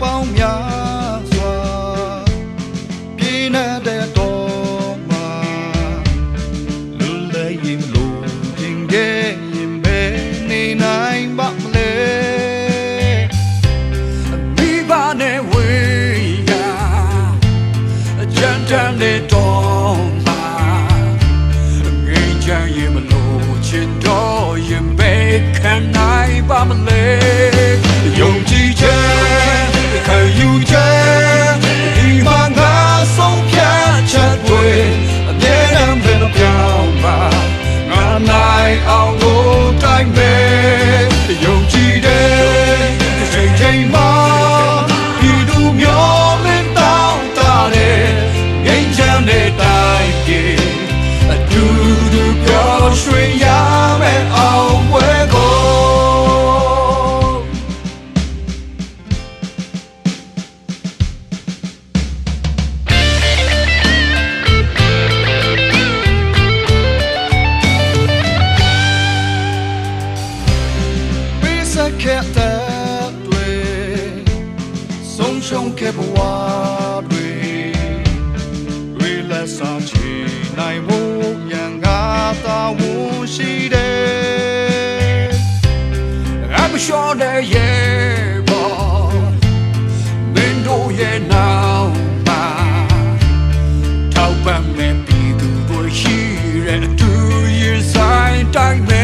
ပေါင်းများစွာပြင်းတဲ့တော်မှာလူလည်းရင်လို့ရင်ကဲရင်ပဲနေနိုင်ပါမလဲမိဘနဲ့ဝေးရာအကြမ်းတမ်းတဲ့တော်မှာငိမ့်ချမ်းရင်မလို့ချစ်တော်ရင်ပဲခံနိုင်ပါမလဲ ချိ ရှုံးခဲ့ဘဝတွေတွေလက်စာချေနိုင်ဖို့ရန်ကားသာဝန်ရှိတယ် I'm sure that yeah boy မင်းတို့ရဲ့နောက်မှာထောက်ပံ့မဲ့ပြည်သူတို့ရှိတဲ့အတူရင်ဆိုင်တိုင်း